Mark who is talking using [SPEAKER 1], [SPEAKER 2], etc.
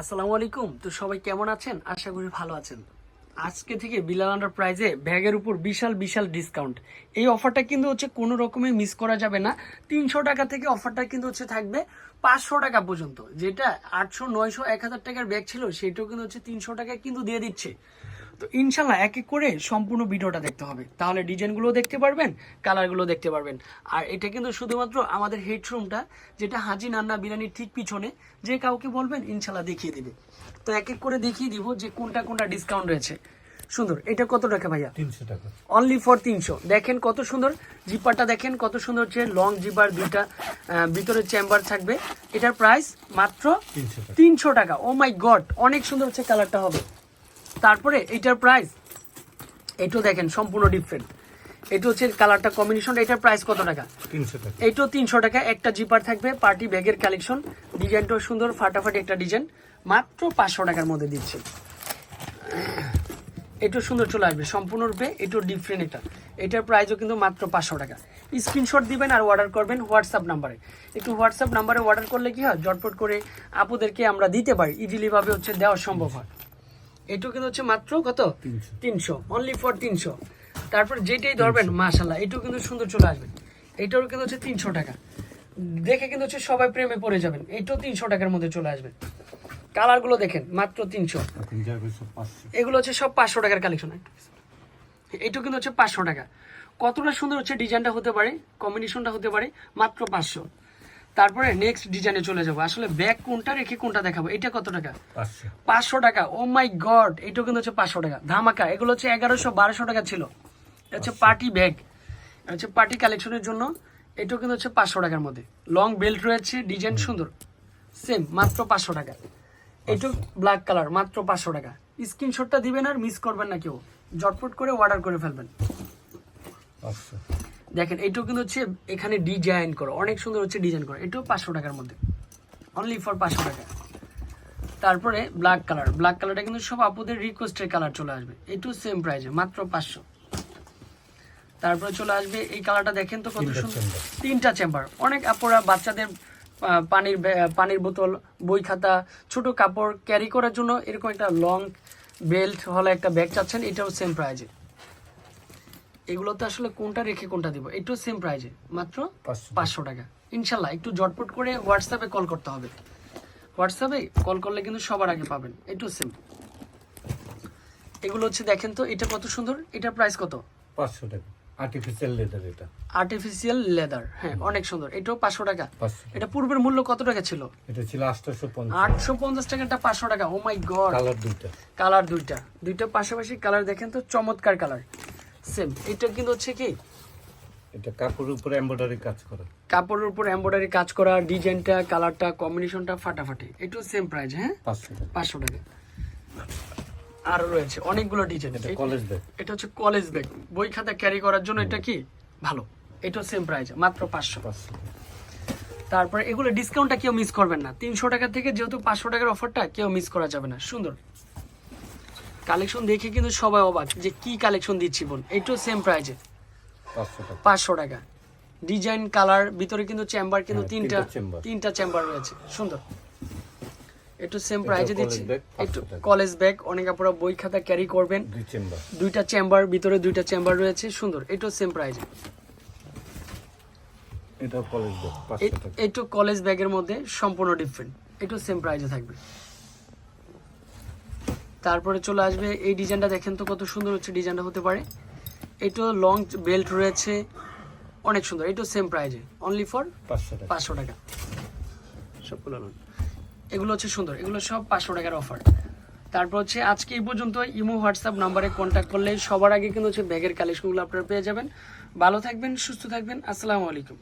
[SPEAKER 1] আসসালামু আলাইকুম। তো সবাই কেমন আছেন? আশা করি ভালো আছেন। আজকে থেকে বিলাল আন্ডার প্রাইজে ব্যাগের উপর বিশাল বিশাল ডিসকাউন্ট এই অফারটা কিন্তু হচ্ছে কোনো রকমে মিস করা যাবে না। তিনশো টাকা থেকে অফারটা কিন্তু হচ্ছে থাকবে পাঁচশো টাকা পর্যন্ত। যেটা আটশো, নয়শো, এক হাজার টাকার ব্যাগ ছিল, সেটাও কিন্তু হচ্ছে তিনশো টাকায় কিন্তু দিয়ে দিচ্ছে। তো ইনশাল্লাহ এক এক করে সম্পূর্ণ ভিডিওটা দেখতে হবে। তাহলে ডিজাইনগুলো দেখতে পারবেন কালারগুলো দেখতে পারবেন। আর এটা কিন্তু শুধুমাত্র আমাদের হেডরুমটা যেটা হাজি নান্না বিরিয়ানির ঠিক পিছনে যে কাউকে বলবেন ইনশাল্লাহ দেখিয়ে দিবে। তো এক এক করে দেখিয়ে দিব যে কোনটা কোনটা ডিসকাউন্ট রয়েছে। সুন্দর এটা কত টাকা ভাইয়া?
[SPEAKER 2] তিনশো টাকা।
[SPEAKER 1] অনলি ফর তিনশো। দেখেন কত সুন্দর জিপারটা দেখেন কত সুন্দর হচ্ছে লং জিপার দুইটা ভিতরে চেম্বার থাকবে। এটার প্রাইস মাত্র
[SPEAKER 2] তিনশো টাকা।
[SPEAKER 1] ও মাই গড অনেক সুন্দর হচ্ছে কালারটা হবে। তারপরে এটার প্রাইস এটাও দেখেন সম্পূর্ণ ডিফারেন্ট এটা হচ্ছে কালারটা কম্বিনেশন এটার প্রাইস কত টাকা? এইটাও তিনশো টাকা একটা জিপার থাকবে পার্টি ব্যাগের কালেকশন ডিজাইনটাও সুন্দর ফাটাফাটি একটা ডিজাইন মাত্র পাঁচশো টাকার মধ্যে দিচ্ছে। এটাও সুন্দর চলে আসবে সম্পূর্ণরূপে এটাও ডিফারেন্ট এটা এটার প্রাইসও কিন্তু মাত্র পাঁচশো টাকা। স্ক্রিনশট দিবেন আর অর্ডার করবেন হোয়াটসঅ্যাপ নাম্বারে একটু হোয়াটসঅ্যাপ নাম্বারে অর্ডার করলে কি হয়? জটপট করে আপুদেরকে আমরা দিতে পারি। ইজিলি ভাবে হচ্ছে দেওয়া সম্ভব হয়। এটাও কিন্তু হচ্ছে মাত্র কত?
[SPEAKER 2] তিনশো।
[SPEAKER 1] অনলি ফর তিনশো। তারপর যেটাই ধরবেন মাশাল্লাহ এটাও কিন্তু সুন্দর চলে আসবে। এটাও কিন্তু হচ্ছে তিনশো টাকা। দেখে কিন্তু হচ্ছে সবাই প্রেমে পড়ে যাবেন এটাও তিনশো টাকার মধ্যে চলে আসবে। কালারগুলো দেখেন মাত্র তিনশো। এগুলো হচ্ছে সব পাঁচশো টাকার কালেকশন এটাও কিন্তু হচ্ছে পাঁচশো টাকা। কতটা সুন্দর হচ্ছে ডিজাইনটা হতে পারে কম্বিনেশনটা হতে পারে মাত্র পাঁচশো। তারপরে নেক্সট ডিজাইনে চলে যাব। আসলে ব্যাগ কোনটা রেখে কোনটা দেখাবো? এটা কত টাকা?
[SPEAKER 2] পাঁচশো
[SPEAKER 1] পাঁচশো টাকা। ও মাই গড এটাও কিন্তু হচ্ছে পাঁচশো টাকা। ধামাকা। এগুলো হচ্ছে এগারোশো বারোশো টাকা ছিল। এটা হচ্ছে পার্টি ব্যাগ হচ্ছে পার্টি কালেকশনের জন্য। এটাও কিন্তু হচ্ছে পাঁচশো টাকার মধ্যে। লং বেল্ট রয়েছে ডিজাইন সুন্দর। সেম মাত্র পাঁচশো টাকা। এটাও ব্ল্যাক কালার মাত্র পাঁচশো টাকা। স্ক্রিনশটটা দিবেন আর মিস করবেন না কেউ। জটপট করে অর্ডার করে ফেলবেন।
[SPEAKER 2] পাঁচশো
[SPEAKER 1] দেখেন এটাও কিন্তু হচ্ছে এখানে ডিজাইন করো। অনেক সুন্দর হচ্ছে ডিজাইন করো। এটাও পাঁচশো টাকার মধ্যে। অনলি ফর পাঁচশো টাকা। তারপরে ব্ল্যাক কালার ব্ল্যাক কালারটা কিন্তু সব আপুদের রিকোয়েস্টের কালার চলে আসবে। এটাও সেম প্রাইসে মাত্র পাঁচশো। তারপরে চলে আসবে এই কালারটা দেখেন তো কত সুন্দর। তিনটা চেম্বার অনেক আপুরা বাচ্চাদের পানির পানির বোতল বই খাতা ছোট কাপড় ক্যারি করার জন্য এরকম একটা লং বেল্ট হলে একটা ব্যাগ চাচ্ছেন এটাও সেম প্রাইজে এগুলো তো আসলে কোনটা রেখে কোনটা দিব? এটাও সেম প্রাইজে মাত্র
[SPEAKER 2] পাঁচশো
[SPEAKER 1] টাকা। ইনশাল্লাহ একটু জটপট করে হোয়াটসঅ্যাপে কল করতে হবে। হোয়াটসঅ্যাপে কল করলে কিন্তু সবার আগে পাবেন এটাও সেম এগুলো হচ্ছে দেখেন তো এটা কত সুন্দর? এটার প্রাইস কত?
[SPEAKER 2] পাঁচশো টাকা। আর্টিফিশিয়াল লেদার এটা।
[SPEAKER 1] আর্টিফিশিয়াল লেদার হ্যাঁ অনেক সুন্দর। এটাও পাঁচশো টাকা। এটা পূর্বের মূল্য কত টাকা ছিল?
[SPEAKER 2] এটা ছিল পঞ্চাশ।
[SPEAKER 1] আটশো পঞ্চাশ টাকাটা পাঁচশো টাকা ও মাই গড
[SPEAKER 2] কালার দুইটা।
[SPEAKER 1] কালার দুইটা। দুইটা পাশাপাশি কালার দেখেন তো চমৎকার কালার সেম এটা কিন্তু হচ্ছে কি?
[SPEAKER 2] এটা কাপড়ের উপরে এমব্রয়ডারি কাজ করা।
[SPEAKER 1] কাপড়ের উপর এমব্রয়ডারি কাজ করা ডিজাইনটা কালারটা কম্বিনেশনটা ফাটাফাটি। এটাও সেম প্রাইস হ্যাঁ?
[SPEAKER 2] পাঁচশো টাকা।
[SPEAKER 1] আরও রয়েছে অনেকগুলো ডিজাইন
[SPEAKER 2] এটা কলেজ ব্যাগ
[SPEAKER 1] এটা হচ্ছে কলেজ ব্যাগ বই খাতা ক্যারি করার জন্য এটা কি? ভালো। এটাও সেম প্রাইস মাত্র পাঁচশো। তারপরে এগুলো ডিসকাউন্টটা কেউ মিস করবেন না। তিনশো টাকা থেকে যেহেতু পাঁচশো টাকার অফারটা কেউ মিস করা যাবে না। সুন্দর। কালেকশন দেখে কিন্তু সবাই অবাক যে কি কালেকশন দিচ্ছি বোন? এটাও সেম প্রাইজে
[SPEAKER 2] পাঁচশো টাকা।
[SPEAKER 1] ডিজাইন কালার ভিতরে কিন্তু চেম্বার কিন্তু
[SPEAKER 2] হ্যাঁ,
[SPEAKER 1] তিনটা
[SPEAKER 2] তিনটা
[SPEAKER 1] চেম্বার রয়েছে। সুন্দর। একটু সেম প্রাইজে দিচ্ছি। একটু কলেজ ব্যাগ অনেক আপনারা বই খাতা ক্যারি করবেন। দুইটা চেম্বার ভিতরে দুইটা চেম্বার রয়েছে। সুন্দর। এটাও সেম প্রাইজে
[SPEAKER 2] এটাও কলেজ ব্যাগ
[SPEAKER 1] একটু কলেজ ব্যাগের মধ্যে সম্পূর্ণ ডিফারেন্ট একটু সেম প্রাইজে থাকবে। তারপরে চলে আসবে। এই ডিজাইনটা দেখেন তো কত সুন্দর হচ্ছে ডিজাইনটা হতে পারে। এটাও লং বেল্ট রয়েছে। অনেক সুন্দর। এটাও সেম প্রাইজে অনলি ফর
[SPEAKER 2] পাঁচশো টাকা।
[SPEAKER 1] সবগুলো এগুলো হচ্ছে সুন্দর। এগুলো সব পাঁচশো টাকার অফার তারপর হচ্ছে আজকে এই পর্যন্ত ইমো হোয়াটসঅ্যাপ নাম্বারে কন্ট্যাক্ট করলে সবার আগে কিন্তু হচ্ছে ব্যাগের কালেকশনগুলো আপনারা পেয়ে যাবেন। ভালো থাকবেন সুস্থ থাকবেন। আসসালামু আলাইকুম।